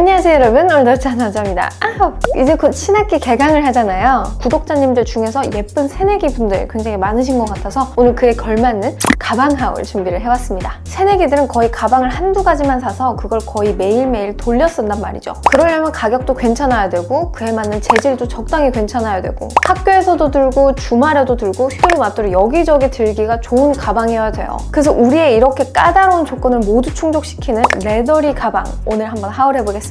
안녕하세요 여러분. 오늘도 찬아자입니다. 아, 이제 곧 신학기 개강을 하잖아요. 구독자님들 중에서 예쁜 새내기 분들 굉장히 많으신 것 같아서 오늘 그에 걸맞는 가방 하울 준비를 해왔습니다. 새내기들은 거의 가방을 한두 가지만 사서 그걸 거의 매일매일 돌려 쓴단 말이죠. 그러려면 가격도 괜찮아야 되고 그에 맞는 재질도 적당히 괜찮아야 되고 학교에서도 들고 주말에도 들고 휴일 맞도록 여기저기 들기가 좋은 가방이어야 돼요. 그래서 우리의 이렇게 까다로운 조건을 모두 충족시키는 레더리 가방 오늘 한번 하울해보겠습니다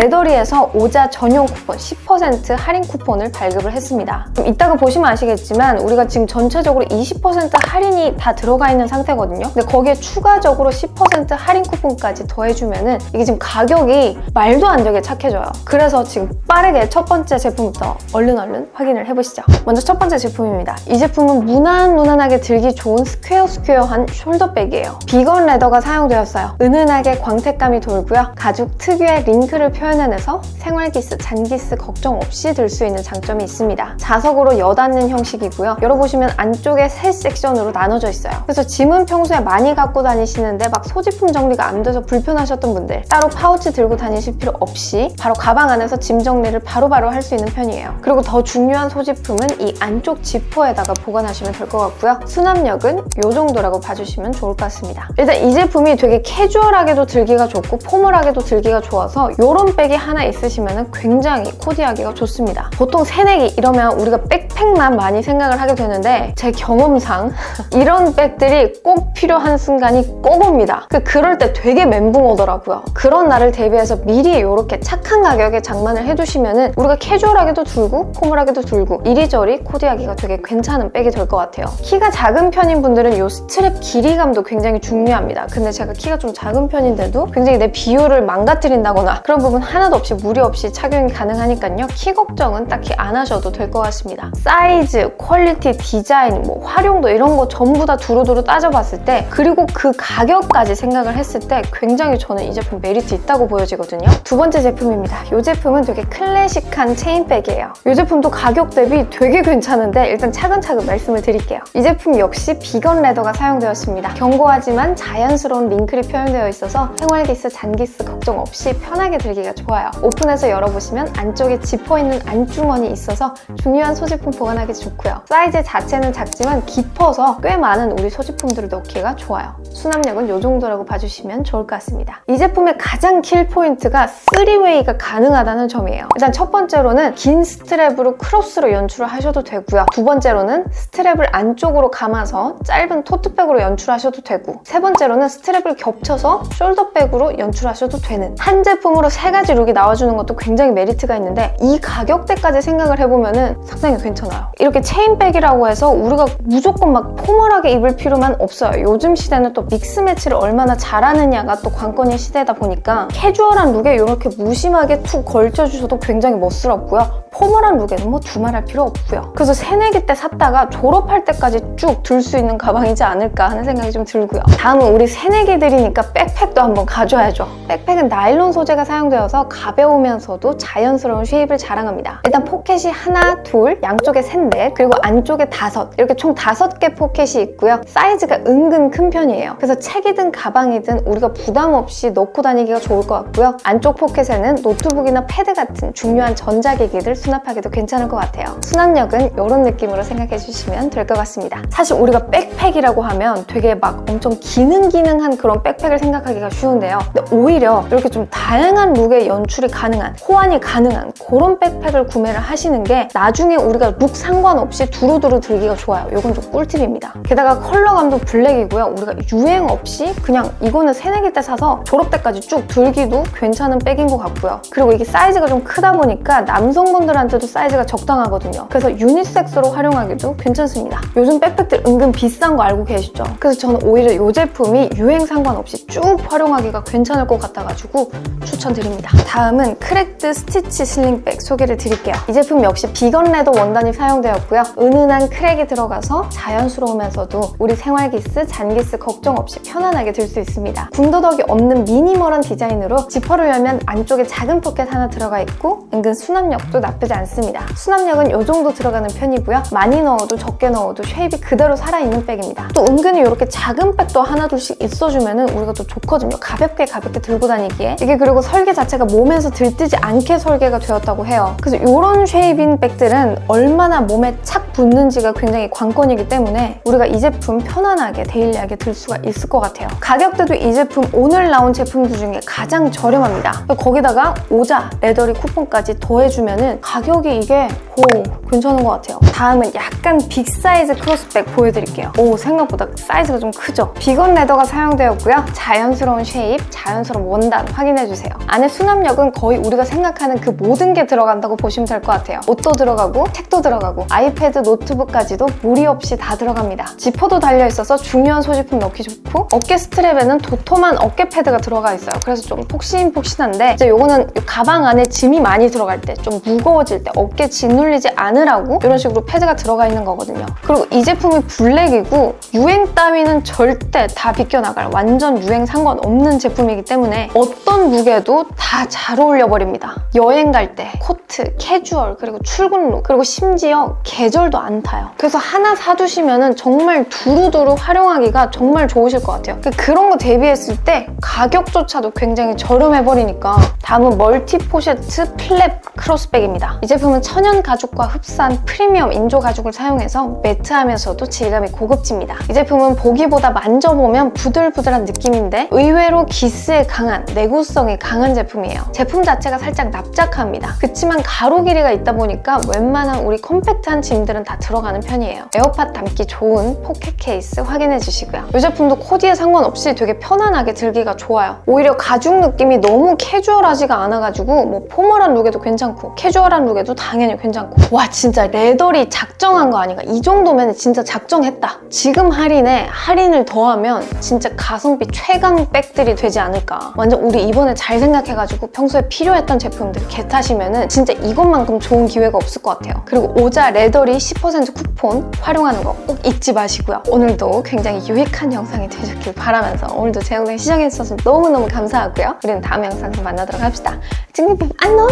레더리에서 오자 전용 쿠폰 10% 할인 쿠폰을 발급을 했습니다. 이따가 보시면 아시겠지만 우리가 지금 전체적으로 20% 할인이 다 들어가 있는 상태거든요. 근데 거기에 추가적으로 10% 할인 쿠폰까지 더해주면은 이게 지금 가격이 말도 안 되게 착해져요. 그래서 지금 빠르게 첫 번째 제품부터 얼른 얼른 확인을 해보시죠. 먼저 첫 번째 제품입니다. 이 제품은 무난무난하게 들기 좋은 스퀘어 스퀘어한 숄더백이에요. 비건 레더가 사용되었어요. 은은하게 광택감이 돌고요. 가죽 특유의 링 크를 표현해내서 생활기스, 잔기스 걱정 없이 들 수 있는 장점이 있습니다. 자석으로 여닫는 형식이고요. 열어보시면 안쪽에 세 섹션으로 나눠져 있어요. 그래서 짐은 평소에 많이 갖고 다니시는데 막 소지품 정리가 안 돼서 불편하셨던 분들 따로 파우치 들고 다니실 필요 없이 바로 가방 안에서 짐 정리를 바로바로 할 수 있는 편이에요. 그리고 더 중요한 소지품은 이 안쪽 지퍼에다가 보관하시면 될 것 같고요. 수납력은 이 정도라고 봐주시면 좋을 것 같습니다. 일단 이 제품이 되게 캐주얼하게도 들기가 좋고 포멀하게도 들기가 좋아서 이런 백이 하나 있으시면 굉장히 코디하기가 좋습니다. 보통 새내기 이러면 우리가 백팩만 많이 생각을 하게 되는데 제 경험상 이런 백들이 꼭 필요한 순간이 꼭 옵니다. 그 그럴 때 되게 멘붕 오더라고요. 그런 날을 대비해서 미리 이렇게 착한 가격에 장만을 해두시면 우리가 캐주얼하게도 들고 포멀하게도 들고 이리저리 코디하기가 되게 괜찮은 백이 될 것 같아요. 키가 작은 편인 분들은 이 스트랩 길이감도 굉장히 중요합니다. 근데 제가 키가 좀 작은 편인데도 굉장히 내 비율을 망가뜨린다거나 그런 부분 하나도 없이 무리 없이 착용이 가능하니까요. 키 걱정은 딱히 안 하셔도 될 것 같습니다. 사이즈, 퀄리티, 디자인, 뭐 활용도 이런 거 전부 다 두루두루 따져봤을 때 그리고 그 가격까지 생각을 했을 때 굉장히 저는 이 제품 메리트 있다고 보여지거든요. 두 번째 제품입니다. 이 제품은 되게 클래식한 체인백이에요. 이 제품도 가격 대비 되게 괜찮은데 일단 차근차근 말씀을 드릴게요. 이 제품 역시 비건 레더가 사용되었습니다. 견고하지만 자연스러운 링클이 표현되어 있어서 생활기스, 잔기스 걱정 없이 편하게 들기가 좋아요. 오픈해서 열어보시면 안쪽에 지퍼 있는 안주머니 있어서 중요한 소지품 보관하기 좋고요. 사이즈 자체는 작지만 깊어서 꽤 많은 우리 소지품들을 넣기가 좋아요. 수납력은 이 정도라고 봐주시면 좋을 것 같습니다. 이 제품의 가장 킬 포인트가 3웨이가 가능하다는 점이에요. 일단 첫 번째로는 긴 스트랩으로 크로스로 연출을 하셔도 되고요. 두 번째로는 스트랩을 안쪽으로 감아서 짧은 토트백으로 연출하셔도 되고 세 번째로는 스트랩을 겹쳐서 숄더백으로 연출하셔도 되는 한 제품 으로 세 가지 룩이 나와주는 것도 굉장히 메리트가 있는데 이 가격대까지 생각을 해보면 상당히 괜찮아요. 이렇게 체인백이라고 해서 우리가 무조건 막 포멀하게 입을 필요만 없어요. 요즘 시대는 또 믹스 매치를 얼마나 잘하느냐가 또 관건인 시대다 보니까 캐주얼한 룩에 이렇게 무심하게 툭 걸쳐주셔도 굉장히 멋스럽고요. 포멀한 룩에는 뭐 두말할 필요 없고요. 그래서 새내기 때 샀다가 졸업할 때까지 쭉 들 수 있는 가방이지 않을까 하는 생각이 좀 들고요. 다음은 우리 새내기들이니까 백팩도 한번 가져야죠. 백팩은 나일론 소재가 사용되어서 가벼우면서도 자연스러운 쉐입을 자랑합니다. 일단 포켓이 하나, 둘, 양쪽에 셋, 넷 그리고 안쪽에 다섯. 이렇게 총 다섯 개 포켓이 있고요. 사이즈가 은근 큰 편이에요. 그래서 책이든 가방이든 우리가 부담 없이 넣고 다니기가 좋을 것 같고요. 안쪽 포켓에는 노트북이나 패드 같은 중요한 전자기기들 수납하기도 괜찮을 것 같아요. 수납력은 이런 느낌으로 생각해 주시면 될 것 같습니다. 사실 우리가 백팩이라고 하면 되게 막 엄청 기능기능한 그런 백팩을 생각하기가 쉬운데요. 근데 오히려 이렇게 좀 다양한 룩의 연출이 가능한 호환이 가능한 그런 백팩을 구매를 하시는 게 나중에 우리가 룩 상관없이 두루두루 들기가 좋아요. 이건 좀 꿀팁입니다. 게다가 컬러감도 블랙이고요. 우리가 유행 없이 그냥 이거는 새내기 때 사서 졸업 때까지 쭉 들기도 괜찮은 백인 것 같고요. 그리고 이게 사이즈가 좀 크다 보니까 남성분들한테도 사이즈가 적당하거든요. 그래서 유니섹스로 활용하기도 괜찮습니다. 요즘 백팩들 은근 비싼 거 알고 계시죠? 그래서 저는 오히려 이 제품이 유행 상관없이 쭉 활용하기가 괜찮을 것 같아가지고 추천 드립니다. 다음은 크랙드 스티치 슬링백 소개를 드릴게요. 이 제품 역시 비건 레더 원단이 사용되었고요. 은은한 크랙이 들어가서 자연스러우면서도 우리 생활기스, 잔기스 걱정 없이 편안하게 들 수 있습니다. 군더더기 없는 미니멀한 디자인으로 지퍼를 열면 안쪽에 작은 포켓 하나 들어가 있고 은근 수납력도 나쁘지 않습니다. 수납력은 이 정도 들어가는 편이고요. 많이 넣어도 적게 넣어도 쉐입이 그대로 살아있는 백입니다. 또 은근히 이렇게 작은 백도 하나 둘씩 있어주면 우리가 또 좋거든요 가볍게 가볍게 들고 다니기에 이게 그리고 설계 자체가 몸에서 들뜨지 않게 설계가 되었다고 해요. 그래서 이런 쉐입인 백들은 얼마나 몸에 착 붙는지가 굉장히 관건이기 때문에 우리가 이 제품 편안하게 데일리하게 들 수가 있을 것 같아요. 가격대도 이 제품 오늘 나온 제품들 중에 가장 저렴합니다. 거기다가 오자 레더리 쿠폰까지 더해주면은 가격이 이게 오 괜찮은 것 같아요. 다음은 약간 빅 사이즈 크로스백 보여드릴게요. 오 생각보다 사이즈가 좀 크죠? 비건 레더가 사용되었고요. 자연스러운 쉐입, 자연스러운 원단 확인해주세요. 안에 수납력은 거의 우리가 생각하는 그 모든 게 들어간다고 보시면 될 것 같아요. 옷도 들어가고 책도 들어가고 아이패드, 노트북까지도 무리 없이 다 들어갑니다. 지퍼도 달려 있어서 중요한 소지품 넣기 좋고 어깨 스트랩에는 도톰한 어깨 패드가 들어가 있어요. 그래서 좀 폭신폭신한데 이제 요거는 이 가방 안에 짐이 많이 들어갈 때 좀 무거워질 때 어깨 짓눌리지 않으라고 이런 식으로 패드가 들어가 있는 거거든요. 그리고 이 제품이 블랙이고 유행 따위는 절대 다 비껴나갈 완전 유행 상관없는 제품이기 때문에 어떤 룩에도 다 잘 어울려 버립니다. 여행 갈 때 코트, 캐주얼 그리고 출근 룩 그리고 심지어 계절도 안 타요. 그래서 하나 사두시면은 정말 두루두루 활용하기가 정말 좋으실 것 같아요. 그- 그런 거 대비했을 때 가격조차도 굉장히 저렴해 버리니까 다음은 멀티 포셰트 플랩 크로스백입니다. 이 제품은 천연 가죽과 흡사한 프리미엄 인조 가죽을 사용해서 매트하면서도 질감이 고급집니다. 이 제품은 보기보다 만져보면 부들부들한 느낌인데 의외로 기스에 강한 내구성이 강한 제품이에요. 제품 자체가 살짝 납작합니다. 그치만 가로 길이가 있다 보니까 웬만한 우리 컴팩트한 짐들은 다 들어가는 편이에요. 에어팟 담기 좋은 포켓 케이스 확인해 주시고요. 이 제품도 코디에 상관없이 되게 편안하게 들기가 좋아요. 오히려 가죽 느낌이 너무 캐주얼하지가 않아가지고 뭐 포멀한 룩에도 괜찮고 캐주얼한 룩에도 당연히 괜찮고 와 진짜 레더리 작정한 거 아닌가 이 정도면 진짜 작정했다 지금 할인에 할인을 더하면 진짜 가성비 최강 백들이 되지 않을까 완전 우리 이번에 잘 생 각해가지고 평소에 필요했던 제품들 개타시면은 진짜 이것만큼 좋은 기회가 없을 것 같아요. 그리고 오자 레더리 10% 쿠폰 활용하는 거 꼭 잊지 마시고요. 오늘도 굉장히 유익한 영상이 되셨길 바라면서 오늘도 제 영상 시청해주셔서 너무너무 감사하고요. 우리는 다음 영상에서 만나도록 합시다. 찡님님 안녕